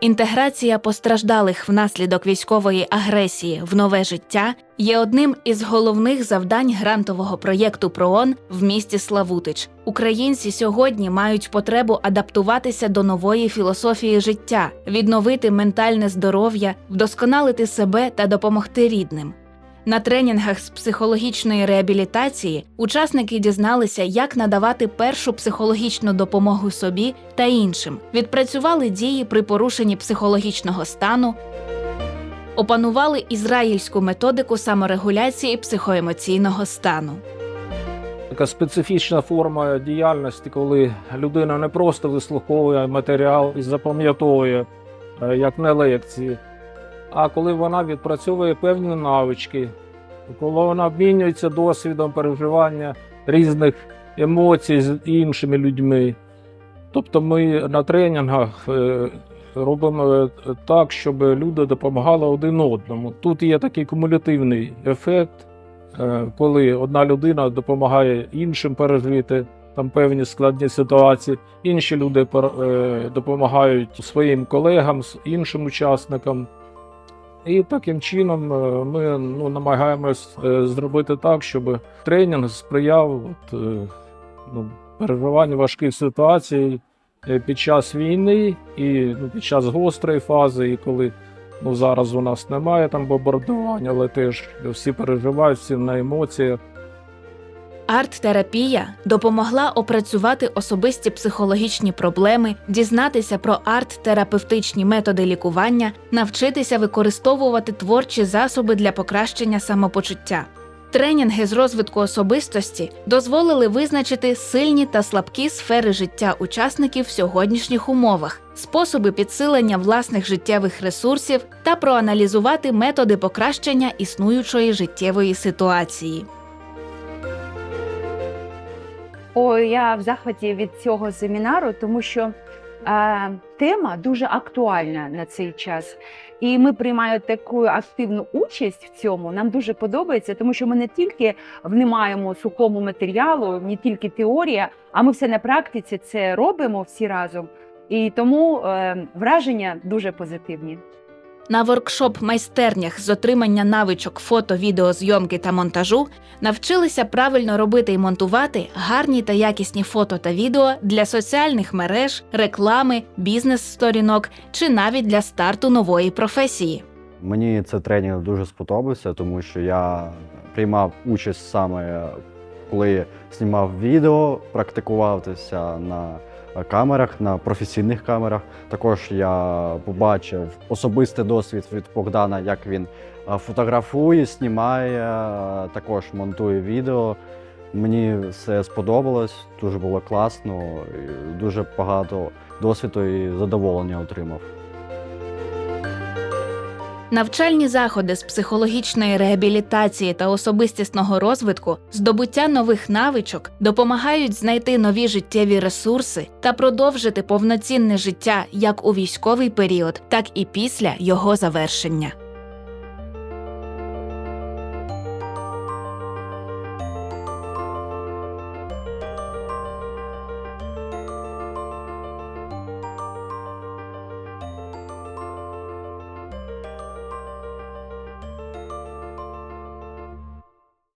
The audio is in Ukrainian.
Інтеграція постраждалих внаслідок військової агресії в нове життя є одним із головних завдань грантового проєкту ПРООН в місті Славутич. Українці сьогодні мають потребу адаптуватися до нової філософії життя, відновити ментальне здоров'я, вдосконалити себе та допомогти рідним. На тренінгах з психологічної реабілітації учасники дізналися, як надавати першу психологічну допомогу собі та іншим, відпрацювали дії при порушенні психологічного стану, опанували ізраїльську методику саморегуляції психоемоційного стану. Така специфічна форма діяльності, коли людина не просто вислуховує матеріал і запам'ятовує е, як не лекції, а коли вона відпрацьовує певні навички, коли вона обмінюється досвідом переживання різних емоцій з іншими людьми. Тобто ми на тренінгах е, робимо е, так, щоб люди допомагали один одному. Тут є такий кумулятивний ефект, е, коли одна людина допомагає іншим пережити там певні складні ситуації, інші люди допомагають своїм колегам, іншим учасникам. І таким чином е, ми ну, намагаємось е, зробити так, щоб тренінг сприяв от, е, ну, переживанню важких ситуацій під час війни і ну, під час гострої фази, і коли ну, зараз у нас немає там бомбардування, але теж всі переживають, всі на емоціях. Арт-терапія допомогла опрацювати особисті психологічні проблеми, дізнатися про арт-терапевтичні методи лікування, навчитися використовувати творчі засоби для покращення самопочуття. Тренінги з розвитку особистості дозволили визначити сильні та слабкі сфери життя учасників в сьогоднішніх умовах, способи підсилення власних життєвих ресурсів та проаналізувати методи покращення існуючої життєвої ситуації. Ой, я в захваті від цього семінару, тому що е, тема дуже актуальна на цей час. І ми приймаємо таку активну участь в цьому. Нам дуже подобається, тому що ми не тільки внімаємо сухому матеріалу, не тільки теорія, а ми все на практиці це робимо всі разом. І тому е, враження дуже позитивні. На воркшоп-майстернях з отримання навичок фото, відеозйомки та монтажу навчилися правильно робити і монтувати гарні та якісні фото та відео для соціальних мереж, реклами, бізнес-сторінок чи навіть для старту нової професії. Мені цей тренінг дуже сподобався, тому що я приймав участь саме коли знімав відео, практикувався на камерах, на професійних камерах. Також я побачив особистий досвід від Богдана, як він фотографує, знімає, також монтує відео. Мені все сподобалось, дуже було класно, дуже багато досвіду і задоволення отримав. Навчальні заходи з психологічної реабілітації та особистісного розвитку, здобуття нових навичок допомагають знайти нові життєві ресурси та продовжити повноцінне життя як у військовий період, так і після його завершення.